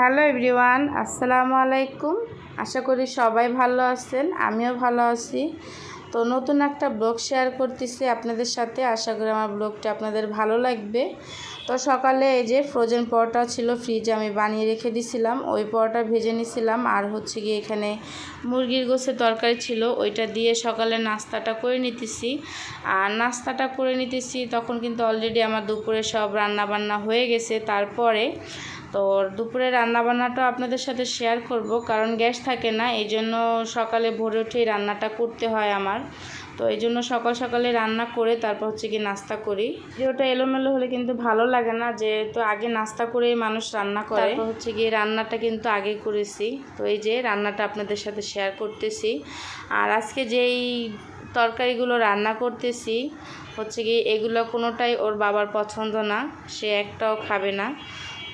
Hello everyone, আসসালামু আলাইকুম। আশা করি সবাই ভালো আছেন, আমিও ভালো আছি। তো নতুন একটা ব্লগ শেয়ার করতেছি আপনাদের সাথে। আশা করি আমার ব্লগটা আপনাদের ভালো লাগবে। তো সকালে এই যে ফ্রোজেন পরোটা ছিল ফ্রিজে আমি বানিয়ে রেখে দিছিলাম। ওই পরোটা ভেজে নিছিলাম। আর হচ্ছে গিয়ে এখানে মুরগির গোসের তরকারি ছিল, ওইটা দিয়ে সকালে নাস্তাটা করে নিতেছি। আর নাস্তাটা করে নিতেছি, তখন কিন্তু অলরেডি আমার দুপুরে সব রান্না বান্না হয়ে গেছে। তারপরে তো দুপুরে রান্নাবান্নাটা আপনাদের সাথে শেয়ার করব, কারণ গ্যাস থাকে না, এই জন্য সকালে ভোরে উঠেই রান্নাটা করতে হয় আমার। তো এই জন্য সকাল সকালে রান্না করে তারপর হচ্ছে কি নাস্তা করি। যেটা এলোমেলো হলে কিন্তু ভালো লাগে না যে তো আগে নাস্তা করেই মানুষ রান্না করে। তারপর হচ্ছে গিয়ে রান্নাটা কিন্তু আগে করেছি। তো এই যে রান্নাটা আপনাদের সাথে শেয়ার করতেছি। আর আজকে যেই তরকারিগুলো রান্না করতেছি, হচ্ছে কি এগুলো কোনোটাই ওর বাবার পছন্দ না, সে একটাও খাবে না।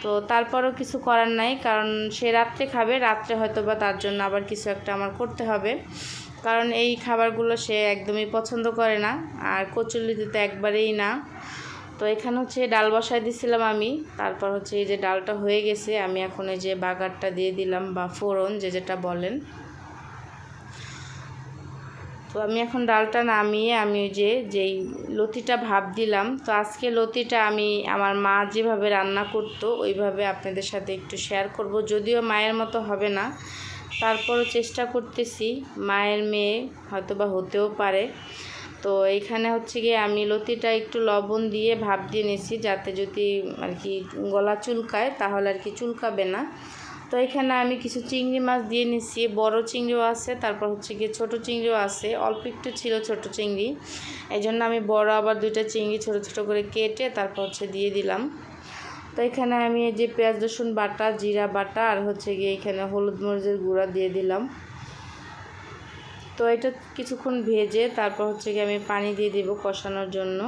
তো তারপরও কিছু করার নাই, কারণ সে রাত্রে খাবে, রাত্রে হয়তো বা তার জন্য আবার কিছু একটা আমার করতে হবে। কারণ এই খাবারগুলো সে একদমই পছন্দ করে না, আর কচুল্লিতে তো একবারেই না। তো এখানে হচ্ছে ডাল বসাই দিছিলাম আমি, তারপর হচ্ছে এই যে ডালটা হয়ে গেছে, আমি এখন এই যে বাগারটা দিয়ে দিলাম বা ফোড়ন, যে যেটা বলেন। তো আমি এখন ডালটা নামিয়ে আমি ওই যে, যেই লতিটা ভাব দিলাম, তো আজকে লতিটা আমি আমার মা যেভাবে রান্না করতো, ওইভাবে আপনাদের সাথে একটু শেয়ার করব। যদিও মায়ের মতো হবে না, তারপরও চেষ্টা করতেছি, মায়ের মেয়ে হয়তো বা হতেও পারে। তো এইখানে হচ্ছে গিয়ে আমি লতিটা একটু লবণ দিয়ে ভাব দিয়ে নিয়েছি, যাতে যদি আর কি গলা চুলকায়, তাহলে আর কি চুলকাবে না। তো এখানে আমি কিছু চিংড়ি মাছ দিয়ে নিচ্ছি। বড় চিংড়িও আছে, তারপর হচ্ছে গিয়ে ছোটো চিংড়িও আছে। অল্প একটু ছিল ছোট চিংড়ি। এই জন্য আমি বড় আবার দুইটা চিংড়ি ছোট ছোট করে কেটে তারপর হচ্ছে দিয়ে দিলাম। তো এখানে আমি এই যে পেঁয়াজ, রসুন বাটা, জিরা বাটা আর হচ্ছে গিয়ে এখানে হলুদ মরিচের গুঁড়া দিয়ে দিলাম। তো এটা কিছুক্ষণ ভেজে তারপর হচ্ছে গিয়ে আমি পানি দিয়ে দেবো কষানোর জন্য।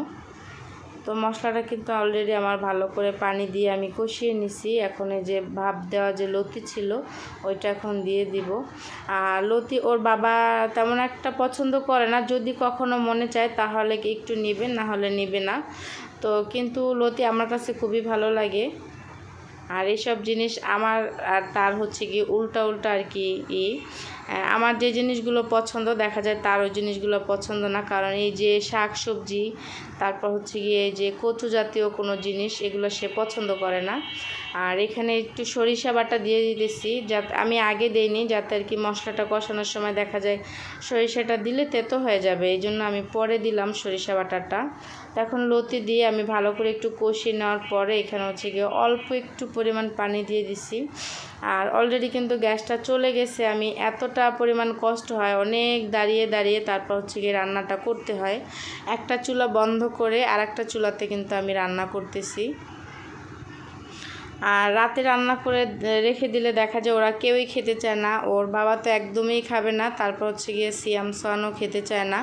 তো মশলাটা কিন্তু অলরেডি আমার ভালো করে পানি দিয়ে আমি কষিয়ে নিছি। এখন এই যে ভাপ দেওয়া যে লতি ছিল, ওইটা এখন দিয়ে দিব। আর লতি ওর বাবা তেমন একটা পছন্দ করে না, যদি কখনো মনে চায় তাহলে কি একটু নেবে না হলে নেবে না। তো কিন্তু লতি আমার কাছে খুবই ভালো লাগে। আর এইসব জিনিস আমার আর তার হচ্ছে কি উল্টা উল্টা আর কি ই। আমার যে জিনিসগুলো পছন্দ দেখা যায় তার ওই জিনিসগুলো পছন্দ না। কারণ এই যে শাক সবজি তারপর হচ্ছে গিয়ে যে কচু জাতীয় কোনো জিনিস, এগুলো সে পছন্দ করে না। আর এখানে একটু সরিষা বাটা দিয়ে দিতেছি, যাতে আমি আগে দেইনি, যাতে আর কি মশলাটা কষানোর সময় দেখা যায় সরিষাটা দিলে তেতো হয়ে যাবে। এই জন্য আমি পরে দিলাম সরিষা বাটাটা। এখন লতি দিয়ে আমি ভালো করে একটু কষিয়ে নেওয়ার পরে এখানে হচ্ছে গিয়ে অল্প একটু পরিমাণ পানি দিয়ে দিছি। আর অলরেডি কিন্তু গ্যাসটা চলে গেছে। আমি এতটা পরিমাণ কষ্ট হয়, অনেক দাঁড়িয়ে দাঁড়িয়ে তারপর হচ্ছে গিয়ে রান্নাটা করতে হয়। একটা চুলা বন্ধ করে আর একটা চুলাতে কিন্তু আমি রান্না করতেছি। আর রাতে রান্না করে রেখে দিলে দেখা যায় ওরা কেউই খেতে চায় না, ওর বাবা তো একদমই খাবে না, তারপর হচ্ছে গিয়ে সিয়াম সোয়ানও খেতে চায় না।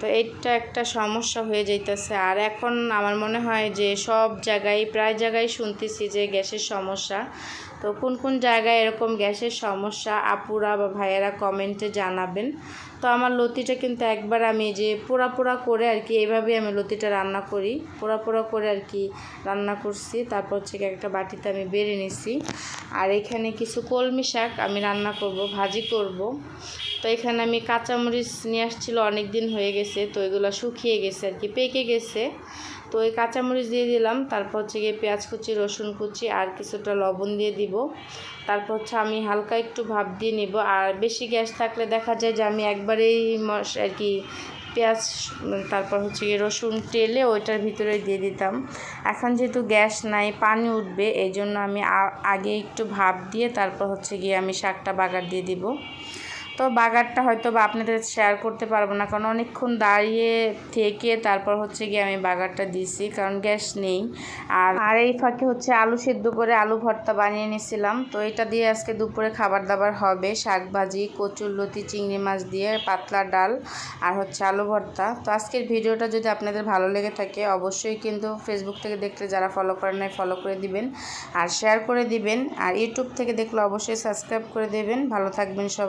তো এইটা একটা সমস্যা হয়ে যাইতেছে। আর এখন আমার মনে হয় যে সব জায়গায়, প্রায় জায়গায় শুনতেছি যে গ্যাসের সমস্যা। তো কোন কোন জায়গায় এরকম গ্যাসের সমস্যা, আপুরা বা ভাইয়েরা কমেন্টে জানাবেন। তো আমার লতিটা কিন্তু একবার আমি যে পোড়া পোড়া করে আর কি এইভাবে আমি লতিটা রান্না করি। পোড়া পোড়া করে আর কি রান্না করছি। তারপর হচ্ছে একটা বাটিতে আমি বেড়ে নিছি। আর এখানে কিছু কলমি শাক আমি রান্না করব, ভাজি করব। তো এখানে আমি কাঁচামরিচ নিয়ে আসছিল অনেক দিন হয়ে গেছে, তো এগুলো শুকিয়ে গেছে আর কি, পেকে গেছে। তো ওই কাঁচামরিচ দিয়ে দিলাম, তারপর হচ্ছে গিয়ে পেঁয়াজ কুচি, রসুন কুচি আর কিছুটা লবণ দিয়ে দিব। তারপর হচ্ছে আমি হালকা একটু ভাপ দিয়ে নিব, আর বেশি গ্যাস থাকলে দেখা যায় যে আমি একবারেই আর কি পেঁয়াজ, তারপর হচ্ছে গিয়ে রসুন টেলে ওইটার ভিতরে দিয়ে দিতাম। এখন যেহেতু গ্যাস নাই, পানি উঠবে, এই জন্য আমি আগে একটু ভাপ দিয়ে তারপর হচ্ছে গিয়ে আমি শাকটা বাগার দিয়ে দিব। তো বাগারটা হয়তো বা আপনাদের শেয়ার করতে পারব না। কারণ অনেকক্ষণ দাঁড়িয়ে থেকে তারপর হচ্ছে গিয়ে আমি বাগারটা দিছি, কারণ গ্যাস নেই। আর আর এই ফাঁকে হচ্ছে আলু সেদ্ধ করে আলু ভর্তা বানিয়ে নিয়েছিলাম। তো এটা দিয়ে আজকে দুপুরে খাবার দাবার হবে। শাক ভাজি কচুর লতি চিংড়ি মাছ দিয়ে পাতলা ডাল আর হচ্ছে আলু ভর্তা। তো আজকের ভিডিওটা যদি আপনাদের ভালো লেগে থাকে, অবশ্যই কিন্তু ফেসবুক থেকে দেখলে যারা ফলো করেন নাই ফলো করে দিবেন আর শেয়ার করে দিবেন। আর ইউটিউব থেকে দেখলে অবশ্যই সাবস্ক্রাইব করে দেবেন। ভালো থাকবেন সবাই।